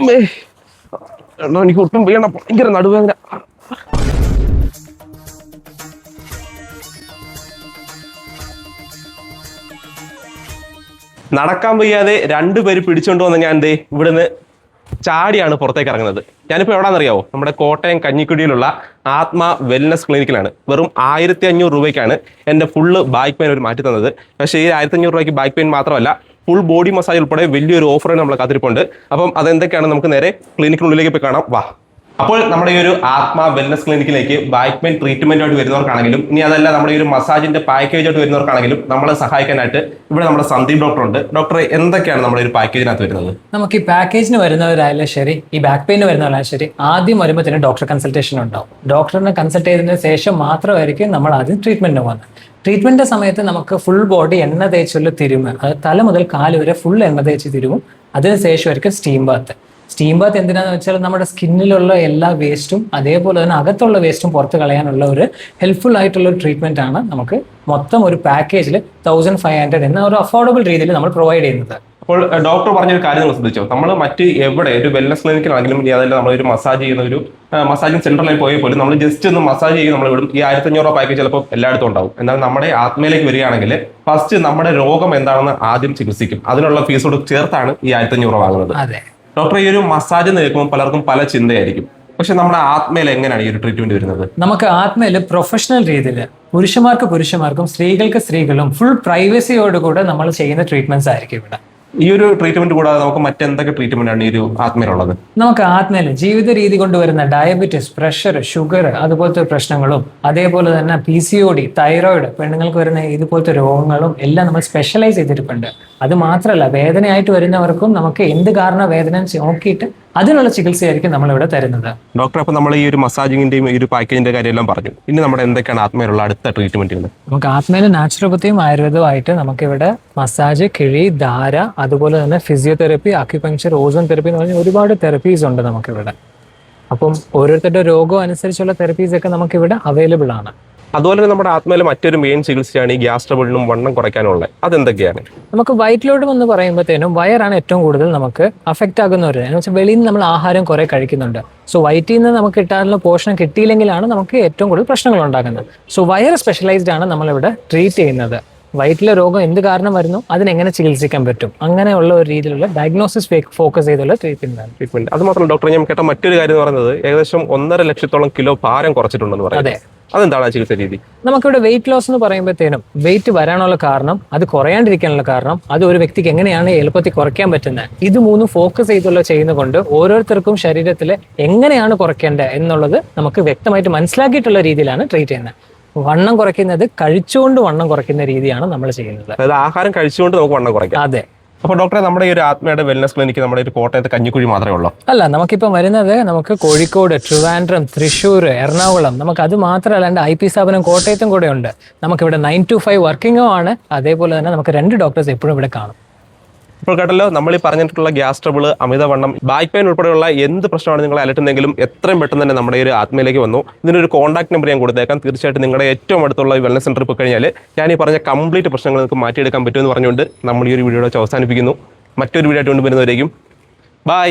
എടാ, എനിക്ക് ഒട്ടും വീണ ഭയങ്കര നടുവേദന. നടക്കാൻ വയ്യാതെ രണ്ടുപേര് പിടിച്ചോണ്ട് വന്ന ഞാൻ ദേ ഇവിടുന്ന് ചാടിയാണ് പുറത്തേക്ക് ഇറങ്ങുന്നത്. ഞാനിപ്പോൾ എവിടെയാണെന്നറിയാവോ നമ്മുടെ കോട്ടയം കഞ്ഞിക്കുടിയിലുള്ള ആത്മ വെൽനസ് ക്ലിനിക്കിലാണ് വെറും ആയിരത്തി അഞ്ഞൂറ് രൂപയ്ക്കാണ് എന്റെ ഫുള്ള് ബാക്ക് പെയിൻ ഒരു മാറ്റി തന്നത്. പക്ഷേ ഈ ആയിരത്തി അഞ്ഞൂറ് രൂപയ്ക്ക് ബാക്ക് പെയിൻ മാത്രമല്ല ഫുൾ ബോഡി മസാജ് ഉൾപ്പെടെ വലിയൊരു ഓഫർ നമ്മൾ കാത്തിരിപ്പുണ്ട്. അപ്പം അതെന്തൊക്കെയാണ്? നമുക്ക് നേരെ ക്ലിനിക്കിനുള്ളിലേക്ക് പോയി കാണാം. വാ. അപ്പോൾ നമ്മുടെ ഈ ഒരു ആത്മ വെൽനസ് ക്ലിനിക്കിലേക്ക് ബാക്ക് പെയിൻ ട്രീറ്റ്മെന്റ് ആയിട്ട് വരുന്നവർക്കാണെങ്കിലും ഇനി അതല്ല നമ്മുടെ ഈ ഒരു മസാജിന്റെ പാക്കേജ് ആയിട്ട് വരുന്നവർക്കാണെങ്കിലും നമ്മളെ സഹായിക്കാനായിട്ട് ഇവിടെ നമ്മുടെ സന്ദീപ് ഡോക്ടർ ഉണ്ട് ഡോക്ടർ എന്തൊക്കെയാണ് നമ്മുടെ ഒരു പാക്കേജിനകത്ത് വരുന്നത്? നമുക്ക് ഈ പാക്കേജിന് വരുന്നവരായാലും ശരി ഈ ബാക്ക് പെയിന് വരുന്നവരായാലും ശരി ആദ്യം വരുമ്പോൾ തന്നെ ഡോക്ടർ കൺസൾട്ടേഷൻ ഉണ്ടാവും. ഡോക്ടറിനെ കൺസൾട്ട് ചെയ്തതിന് ശേഷം മാത്രമായിരിക്കും നമ്മൾ ആദ്യം ട്രീറ്റ്മെന്റ് പോകുന്നത്. ട്രീറ്റ്മെന്റിന്റെ സമയത്ത് നമുക്ക് ഫുൾ ബോഡി എണ്ണ തേച്ചുള്ള തിരുമ്പ് അത് തല മുതൽ കാൽ വരെ ഫുൾ എണ്ണ തേച്ച് തിരുവും. അതിനുശേഷമായിരിക്കും സ്റ്റീം ബാത്ത് സ്റ്റീം ബാത്ത് എന്തിനാന്ന് വെച്ചാൽ നമ്മുടെ സ്കിന്നിലുള്ള എല്ലാ വേസ്റ്റും അതേപോലെ തന്നെ അകത്തുള്ള വേസ്റ്റും പുറത്ത് കളയാനുള്ള ഒരു ഹെൽപ്ഫുൾ ആയിട്ടുള്ള ഒരു ട്രീറ്റ്മെന്റ് ആണ് നമുക്ക് മൊത്തം ഒരു പാക്കേജിൽ തൗസൻഡ് ഫൈവ് ഹൺഡ്രഡ് എന്ന ഒരു അഫോർഡബിൾ രീതിയിൽ നമ്മൾ പ്രൊവൈഡ് ചെയ്യുന്നത്. അപ്പോൾ ഡോക്ടർ പറഞ്ഞൊരു കാര്യം നിങ്ങൾ ശ്രദ്ധിച്ചോ? നമ്മൾ മറ്റ് എവിടെ ഒരു വെൽനസ് ക്ലിനിക്കിലാണെങ്കിലും ഇനി നമ്മൾ ഒരു മസാജ് ചെയ്യുന്ന ഒരു മസാജിങ് സെന്ററിൽ പോയി പോലും നമ്മൾ ജസ്റ്റ് ഒന്ന് മസാജ് ചെയ്യും നമ്മൾ വിടും ഈ ആയിരത്തി അഞ്ഞൂറ് രൂപ പാക്കേജ് ചിലപ്പോൾ എല്ലായിടത്തും ഉണ്ടാവും. എന്നാൽ നമ്മുടെ ആത്മയിലേക്ക് വരികയാണെങ്കിൽ ഫസ്റ്റ് നമ്മുടെ രോഗം എന്താണെന്ന് ആദ്യം ചികിത്സിക്കും. അതിനുള്ള ഫീസോട് ചേർത്താണ് ഈ ആയിരത്തി അഞ്ഞൂറ് രൂപ വാങ്ങുന്നത്. അതെ. ഡോക്ടർ ഈ ഒരു മസാജ് കേൾക്കുമ്പോൾ പലർക്കും പല ചിന്തയായിരിക്കും. പക്ഷെ നമ്മുടെ ആത്മയിൽ എങ്ങനെയാണ് ഈ ഒരു ട്രീറ്റ്മെന്റ് വരുന്നത്? നമുക്ക് ആത്മയിൽ പ്രൊഫഷണൽ രീതിയിൽ പുരുഷന്മാർക്ക് പുരുഷന്മാർക്കും സ്ത്രീകൾക്ക് സ്ത്രീകളും ഫുൾ പ്രൈവസിയോടുകൂടെ നമ്മൾ ചെയ്യുന്ന ട്രീറ്റ്മെന്റ്സ് ആയിരിക്കും ഇവിടെ. ഈ ഒരു ട്രീറ്റ്മെന്റ് കൂടാതെ നമുക്ക് മറ്റെന്തൊക്കെ ട്രീറ്റ്മെന്റ് ആണ് ഈ ഒരു ആത്മയിലുള്ളത്? നമുക്ക് ആത്മയിൽ ജീവിത രീതി കൊണ്ടുവരുന്ന ഡയബറ്റിസ് പ്രഷർ ഷുഗർ അതുപോലത്തെ പ്രശ്നങ്ങളും അതേപോലെ തന്നെ P C O D thyroid പെണ്ണുങ്ങൾക്ക് വരുന്ന ഇതുപോലത്തെ രോഗങ്ങളും എല്ലാം നമ്മൾ സ്പെഷ്യലൈസ് ചെയ്തിട്ടുണ്ട്. അത് മാത്രമല്ല വേദനയായിട്ട് വരുന്നവർക്കും നമുക്ക് എന്ത് കാരണ വേദന നോക്കിയിട്ട് അതിനുള്ള ചികിത്സയായിരിക്കും നമ്മൾ ഇവിടെ തരുന്നത്. ഡോക്ടർ അപ്പൊ നമ്മൾ ഈ ഒരു മസാജിങ്ങിന്റെയും ഈ ഒരു പാക്കേജിന്റെ കാര്യമെല്ലാം പറഞ്ഞു. ഇനി നമ്മുടെ എന്തൊക്കെയാണ് ആത്മയിലുള്ള അടുത്ത ട്രീറ്റ്മെന്റുകൾ നമുക്ക് ആത്മയിൽ നാച്ചുറോപ്പത്തിയും ആയുർവേദവുമായിട്ട് നമുക്കിവിടെ മസാജ് കിഴി ധാര അതുപോലെ തന്നെ ഫിസിയോതെറപ്പി അക്യുപങ്ചർ ഓസോൺ തെറപ്പി എന്ന് പറഞ്ഞ ഒരുപാട് തെറപ്പീസ് ഉണ്ട് നമുക്കിവിടെ. അപ്പം ഓരോരുത്തരുടെ രോഗം അനുസരിച്ചുള്ള തെറപ്പീസ് ഒക്കെ നമുക്കിവിടെ അവൈലബിൾ ആണ്. അതുപോലെ തന്നെ നമ്മുടെ ആത്മയിലെ മറ്റൊരു മെയിൻ ചികിത്സയാണ് ഈ ഗ്യാസ് ട്രബിളിനും വണ്ണം കുറയ്ക്കാനുള്ളത്. അതെന്തൊക്കെയാണ്? നമുക്ക് വൈറ്റ് ലോഡ് എന്ന് പറയുമ്പോഴത്തേനും വയറാണ് ഏറ്റവും കൂടുതൽ നമുക്ക് അഫക്റ്റ് ആകുന്ന ഒരു വെച്ചാൽ വെളിയിൽ നിന്ന് നമ്മൾ ആഹാരം കുറെ കഴിക്കുന്നുണ്ട്. സോ വയറ്റിൽ നിന്ന് നമുക്ക് കിട്ടാനുള്ള പോഷണം കിട്ടിയില്ലെങ്കിലാണ് നമുക്ക് ഏറ്റവും കൂടുതൽ പ്രശ്നങ്ങൾ ഉണ്ടാകുന്നത്. സോ വയർ സ്പെഷ്യലൈസ്ഡ് ആണ് നമ്മളിവിടെ ട്രീറ്റ് ചെയ്യുന്നത്. വയറ്റിലെ രോഗം എന്ത് കാരണം വരുന്നു? അതിനെങ്ങനെ ചികിത്സിക്കാൻ പറ്റും? അങ്ങനെയുള്ള ഒരു രീതിയിലുള്ള ഡയഗ്നോസിസ് ഫോക്കസ് ചെയ്തുള്ള ട്രീറ്റ്മെന്റ് അത് മാത്രമല്ല ഡോക്ടർ ഞാൻ കേട്ട മറ്റൊരു കാര്യം എന്ന് പറയുന്നത് ഏകദേശം ഒന്നര ലക്ഷത്തോളം കിലോ ഭാരം കുറച്ചിട്ടുണ്ടെന്ന് അതെ. പറയുന്നത് അതെന്താണ് ചികിത്സ രീതി? നമുക്കിവിടെ വെയിറ്റ് ലോസ് എന്ന് പറയുമ്പോഴത്തേനും വെയിറ്റ് വരാനുള്ള കാരണം അത് കുറയാണ്ടിരിക്കാനുള്ള കാരണം അത് ഒരു വ്യക്തിക്ക് എങ്ങനെയാണ് എളുപ്പത്തിൽ കുറയ്ക്കാൻ പറ്റുന്നത് ഇത് മൂന്നും ഫോക്കസ് ചെയ്തുള്ള ചെയ്യുന്നതുകൊണ്ട് ഓരോരുത്തർക്കും ശരീരത്തിൽ എങ്ങനെയാണ് കുറയ്ക്കേണ്ടത് എന്നുള്ളത് നമുക്ക് വ്യക്തമായിട്ട് മനസ്സിലാക്കിയിട്ടുള്ള രീതിയിലാണ് ട്രീറ്റ് ചെയ്യുന്നത് വണ്ണം കുറയ്ക്കുന്നത് കഴിച്ചുകൊണ്ട് വണ്ണം കുറയ്ക്കുന്ന രീതിയാണ് നമ്മൾ ചെയ്യുന്നത്. അതായത് ആഹാരം കഴിച്ചുകൊണ്ട് നമുക്ക് വണ്ണം കുറയ്ക്കാം. അതെ. അപ്പോൾ ഡോക്ടറെ നമ്മുടെ ഈ ഒരു ആത്മയുടെ വെൽനസ് ക്ലിനിക്ക് നമ്മുടെ ഒരു കോട്ടയത്ത് കഞ്ഞിക്കുഴി മാത്രമേ ഉള്ളൂ. അല്ല നമുക്കിപ്പോൾ വരുന്നത് നമുക്ക് കോഴിക്കോട് ട്രിവാൻഡ്രം തൃശ്ശൂർ എറണാകുളം. നമുക്ക് അത് മാത്രമല്ലാണ്ട് ഐ പി സ്ഥാപനം കോട്ടയത്തും കൂടെ ഉണ്ട് നമുക്കിവിടെ നയൻ ടു ഫൈവ് വർക്കിംഗും ആണ്. അതേപോലെ തന്നെ നമുക്ക് രണ്ട് ഡോക്ടേഴ്സ് എപ്പോഴും ഇവിടെ കാണും. ഇപ്പോൾ കേട്ടല്ലോ നമ്മൾ ഈ പറഞ്ഞിട്ടുള്ള ഗ്യാസ് ട്രബിൾ അമിതവണ്ണം ബാക്ക് പെയിൻ ഉൾപ്പെടെയുള്ള എന്ത് പ്രശ്നമാണ് നിങ്ങൾ അലട്ടുന്നെങ്കിലും എത്രയും പെട്ടെന്ന് തന്നെ നമ്മുടെ ഒരു ആത്മയിലേക്ക് വന്നു. ഇതിനൊരു കോൺടാക്ട് നമ്പർ ഞാൻ കൊടുത്തേക്കാം. തീർച്ചയായിട്ടും നിങ്ങളുടെ ഏറ്റവും അടുത്തുള്ള വെൽനസ് സെന്ററിൽ പോയി കഴിഞ്ഞാൽ ഞാൻ ഈ പറഞ്ഞ കംപ്ലീറ്റ് പ്രശ്നങ്ങൾ നിങ്ങൾക്ക് മാറ്റിയെടുക്കാൻ പറ്റുമെന്ന് പറഞ്ഞുകൊണ്ട് നമ്മൾ ഈ ഒരു വീഡിയോ അവസാനിപ്പിക്കുന്നു. മറ്റൊരു വീഡിയോ ആയിട്ട് കൊണ്ടുവരുന്നവരേക്കും ബൈ